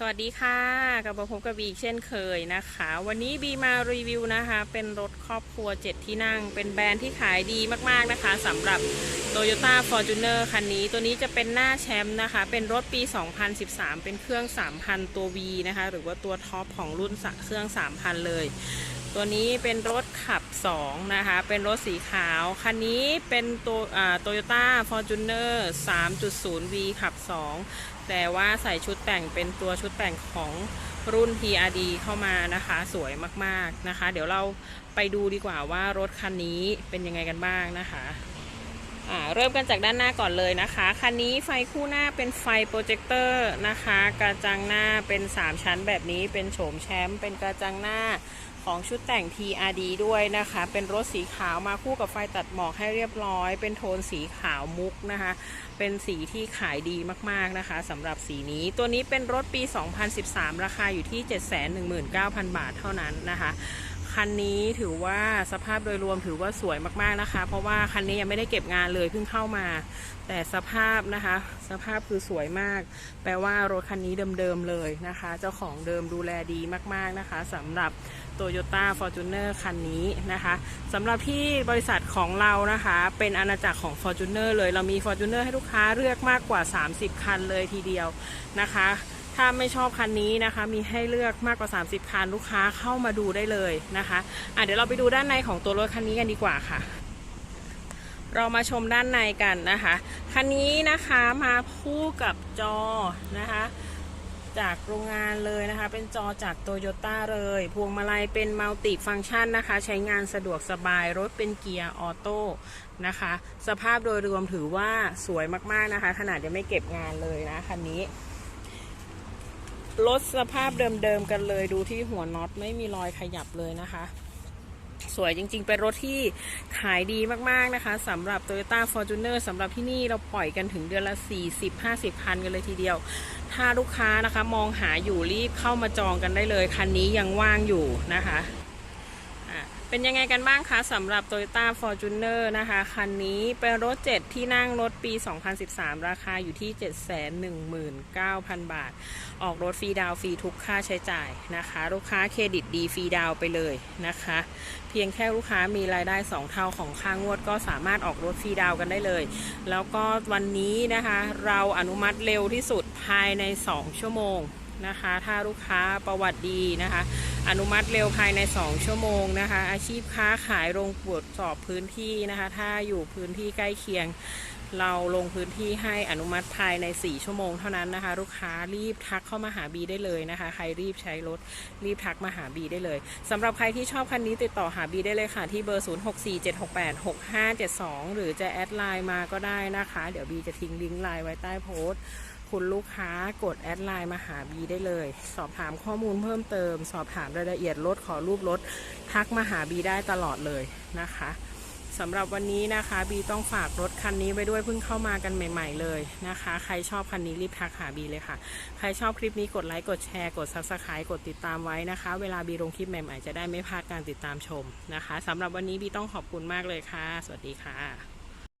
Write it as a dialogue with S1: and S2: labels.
S1: สวัสดีค่ะกลับมาพบกับบีอีกเช่นเคยนะคะ วันนี้บีมารีวิวนะคะ เป็นรถครอบครัว 7 ที่นั่ง เป็นแบรนด์ที่ขายดีมากๆนะคะสำหรับ Toyota Fortuner คันนี้ ตัวนี้จะเป็นหน้าแชมป์นะคะ เป็นรถปี 2013 เป็นเครื่อง 3,000 ตัว V นะคะ หรือว่าตัวท็อปของรุ่นเครื่อง 3,000 เลย ตัวนี้เป็นรถขับ 2 นะคะ เป็นรถสีขาว คันนี้เป็นตัวโตโยต้าฟอร์จูเนอร์ 3.0V ขับ 2 แต่ว่าใส่ชุดแต่งเป็นตัวชุดแต่งของรุ่น P R D เข้ามานะคะ สวยมาก ๆ นะคะ เดี๋ยวเราไปดูดีกว่าว่ารถคันนี้เป็นยังไงกันบ้างนะคะ เริ่มกันจากด้านหน้าก่อนเลยนะคะ คันนี้ไฟคู่หน้าเป็นไฟโปรเจคเตอร์นะคะ กระจังหน้าเป็น 3 ชั้นแบบนี้ เป็นโฉมแชมป์ เป็นกระจังหน้าของชุดแต่ง TRD ด้วยนะคะ เป็นรถสีขาวมาคู่กับไฟตัดหมอกให้เรียบร้อย เป็นโทนสีขาวมุกนะคะ เป็นสีที่ขายดีมากๆนะคะสำหรับสีนี้ ตัวนี้เป็นรถปี 2013 ราคาอยู่ที่ 719,000 บาทเท่านั้นนะคะ คันนี้ถือว่าสภาพโดยรวมถือว่าสวยมากๆนะคะ เพราะว่าคันนี้ยังไม่ได้เก็บงานเลยเพิ่งเข้ามา แต่สภาพนะคะ สภาพคือสวยมาก แปลว่ารถคันนี้เดิมๆเลยนะคะ เจ้าของเดิมดูแลดีมากๆนะคะสำหรับ Toyota Fortuner คันนี้นะคะสำหรับที่บริษัทของเรานะคะ เป็นอาณาจักรของ Fortuner เลยเรามี Fortuner ให้ลูกค้าเลือกมากกว่า 30 คันเลยทีเดียวนะคะ ถ้าไม่ชอบคันนี้นะคะ มีให้เลือกมากกว่า 30 คันลูกค้าเข้ามาดูได้เลยนะคะอะเดี๋ยวเราไปดูด้านในของตัวรถคันนี้กันดีกว่าค่ะ เรามาชมด้านในกันนะคะ คันนี้นะคะมาคู่กับจอนะคะจากโรงงานเลยนะคะ เป็นจอจากโตโยต้าเลย พวงมาลัยเป็นมัลติฟัง c t ชันนะคะ ใช้งานสะดวกสบาย รถเป็นเกียร์ออโต้นะคะ สภาพโดยรวมถือว่าสวยมากๆนะคะ ขนาดยังไม่เก็บงานเลยนะคันนี้ รถสภาพเดิมๆกันเลย ดูที่หัวน็อตไม่มีรอยขยับเลยนะคะ สวยจริงๆ เป็นรถที่ขายดีมากๆนะคะสำหรับ Toyota Fortuner สำหรับที่นี่เราปล่อยกันถึงเดือนละ 40-50 คันกันเลยทีเดียว ถ้าลูกค้านะคะมองหาอยู่รีบเข้ามาจองกันได้เลย คันนี้ยังว่างอยู่นะคะอะ เป็นยังไงกันบ้างคะสำหรับ Toyota Fortuner นะคะ คันนี้เป็นรถ 7 ที่นั่งรถปี 2013 ราคาอยู่ที่ 719,000 บาท ออกรถฟรีดาวฟรีทุกค่าใช้จ่ายนะคะ ลูกค้าเครดิตดีฟรีดาวไปเลยนะคะ เพียงแค่ลูกค้ามีรายได้ 2 เท่าของค่างวดก็สามารถออกรถฟรีดาวกันได้เลย แล้วก็วันนี้นะคะ เราอนุมัติเร็วที่สุดภายใน 2 ชั่วโมงนะคะ ถ้าลูกค้าประวัติดีนะคะ อนุมัติเร็วภายใน 2 ชั่วโมงนะคะ อาชีพค้าขายโรงตรวจสอบพื้นที่นะคะ ถ้าอยู่พื้นที่ใกล้เคียง เราลงพื้นที่ให้อนุมัติภายใน 4 ชั่วโมงเท่านั้นนะคะ ลูกค้ารีบทักเข้ามาหาบีได้เลยนะคะ ใครรีบใช้รถรีบทักมาหาบีได้เลยสำหรับใครที่ชอบคันนี้ติดต่อหาบีได้เลยค่ะ ที่เบอร์ 0647686572 หรือจะแอดไลน์มาก็ได้นะคะ เดี๋ยวบีจะทิ้งลิงก์ไลน์ไว้ใต้โพสต์คุณลูกค้ากดแอดไลน์มาหาบีได้เลย สอบถามข้อมูลเพิ่มเติม สอบถามรายละเอียดรถขอรูปรถทักมาหาบีได้ตลอดเลยนะคะสำหรับวันนี้นะคะบีต้องฝากรถคันนี้ไว้ด้วยเพิ่งเข้ามากันใหม่ ๆ เลยนะคะ ใครชอบคันนี้รีบทักหาบีเลยค่ะ ใครชอบคลิปนี้กดไลค์กดแชร์กด subscribe กดติดตามไว้นะคะ เวลาบีลงคลิปใหม่ๆจะได้ไม่พลาดการติดตามชมนะคะสำหรับวันนี้บีต้องขอบคุณมากเลยค่ะ สวัสดีค่ะ